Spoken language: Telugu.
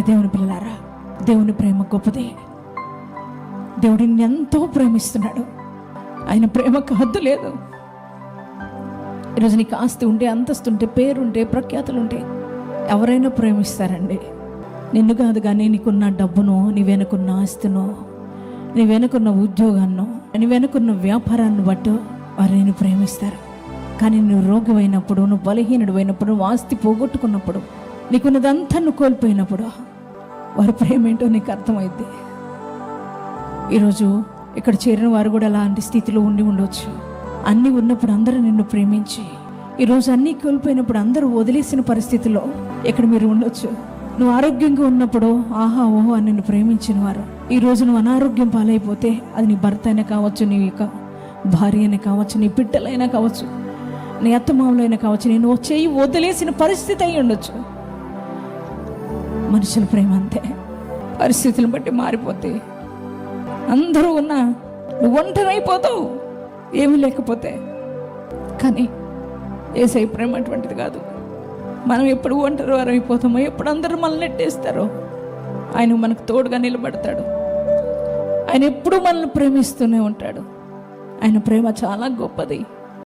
దేవుని పిల్లలారా దేవుని ప్రేమ గొప్పదే. దేవుడిని ఎంతో ప్రేమిస్తున్నాడు. ఆయన ప్రేమకు హద్దు లేదు. ఈరోజు నీకు ఆస్తి ఉంటే అంతస్తుంటే పేరుంటే ప్రఖ్యాతులుంటే ఎవరైనా ప్రేమిస్తారండి. నిన్ను కాదు కానీ నీకున్న డబ్బును నీ వెనుకున్న ఆస్తినో నీ వెనుకున్న ఉద్యోగాన్నో నీ వెనుకున్న వ్యాపారాన్ని బట్టి వారు నేను ప్రేమిస్తారు. కానీ నువ్వు రోగివైనప్పుడు నువ్వు బలహీనుడు అయినప్పుడు నువ్వు ఆస్తి పోగొట్టుకున్నప్పుడు నీకున్నదంతా నువ్వు కోల్పోయినప్పుడు వారి ప్రేమ ఏంటో నీకు అర్థమైద్ది. ఈరోజు ఇక్కడ చేరిన వారు కూడా అలాంటి స్థితిలో ఉండి ఉండొచ్చు. అన్నీ ఉన్నప్పుడు అందరూ నిన్ను ప్రేమించి ఈరోజు అన్నీ కోల్పోయినప్పుడు అందరూ వదిలేసిన పరిస్థితిలో ఇక్కడ మీరు ఉండొచ్చు. నువ్వు ఆరోగ్యంగా ఉన్నప్పుడు ఆహా ఓహో అని నిన్ను ప్రేమించిన వారు. ఈ రోజు నువ్వు అనారోగ్యం పాలైపోతే అది నీ భర్త అయినా కావచ్చు నీ యొక్క భార్య అయినా కావచ్చు నీ బిడ్డలైనా కావచ్చు నీ అత్తమామలైనా కావచ్చు నేను చేయి వదిలేసిన పరిస్థితి అయి ఉండొచ్చు. మనుషుల ప్రేమ అంతే. పరిస్థితులను బట్టి మారిపోతే. అందరూ ఉన్నా నువ్వు ఒంటరైపోతావు ఏమీ లేకపోతే. కానీ ఏసై ప్రేమ అటువంటిది కాదు. మనం ఎప్పుడు ఒంటరి వారం అయిపోతామో ఎప్పుడు అందరూ మనల్ని నెట్టేస్తారో ఆయన మనకు తోడుగా నిలబడతాడు. ఆయన ఎప్పుడు మనల్ని ప్రేమిస్తూనే ఉంటాడు. ఆయన ప్రేమ చాలా గొప్పది.